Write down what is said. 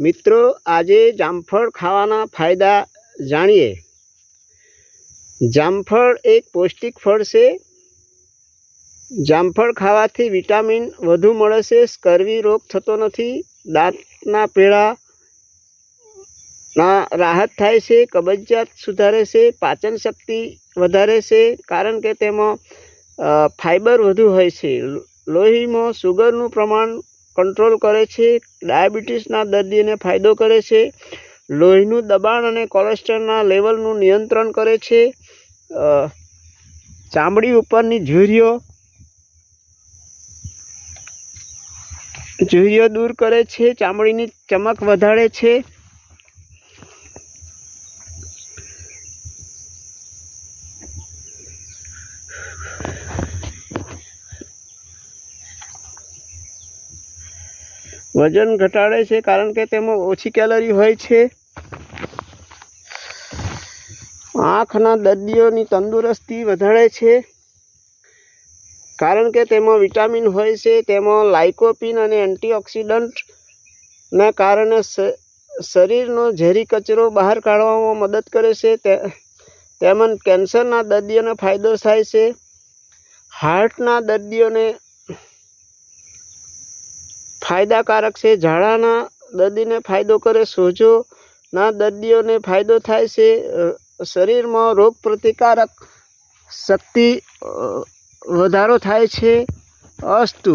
મિત્રો, આજે જામફળ ખાવાના ફાયદા જાણીએ. જામફળ એક પૌષ્ટિક ફળ છે. જામફળ ખાવાથી વિટામિન વધુ મળે છે. સ્કર્વી રોગ થતો નથી. દાંતના પીળા ના રાહત થાય છે. કબજિયાત સુધારે છે. પાચન શક્તિ વધારે છે, કારણ કે તેમાં ફાઈબર વધુ હોય છે. લોહીમાં સુગરનું પ્રમાણ કંટ્રોલ કરે છે, ડાયાબિટીસના દર્દીને ફાયદો કરે છે, લોહીનું દબાણ અને કોલેસ્ટ્રોલના લેવલનું નિયંત્રણ કરે છે ચામડી ઉપરની ઝુરીઓ ઝુરીઓ દૂર કરે છે, ચામડીની ચમક વધારે છે વજન ઘટાડે છે કારણ કે તેમાં ઓછી કેલરી હોય છે. આંખના દર્દીઓની તંદુરસ્તી વધારે છે. કારણ કે તેમાં વિટામિન હોય છે, તેમાં લાઇકોપિન અને એન્ટીઓક્સિડન્ટના કારણે શરીરનો ઝેરી કચરો બહાર કાઢવામાં મદદ કરે છે. તે, તેમજ કેન્સરના દર્દીઓને ફાયદો થાય છે. હાર્ટના દર્દીઓને ફાયદાકારક છે. ઝાડાના દર્દીને ફાયદો કરે. સોજોના દર્દીઓને ફાયદો થાય છે. શરીરમાં રોગ પ્રતિકારક શક્તિ વધારો થાય છે. અસ્તુ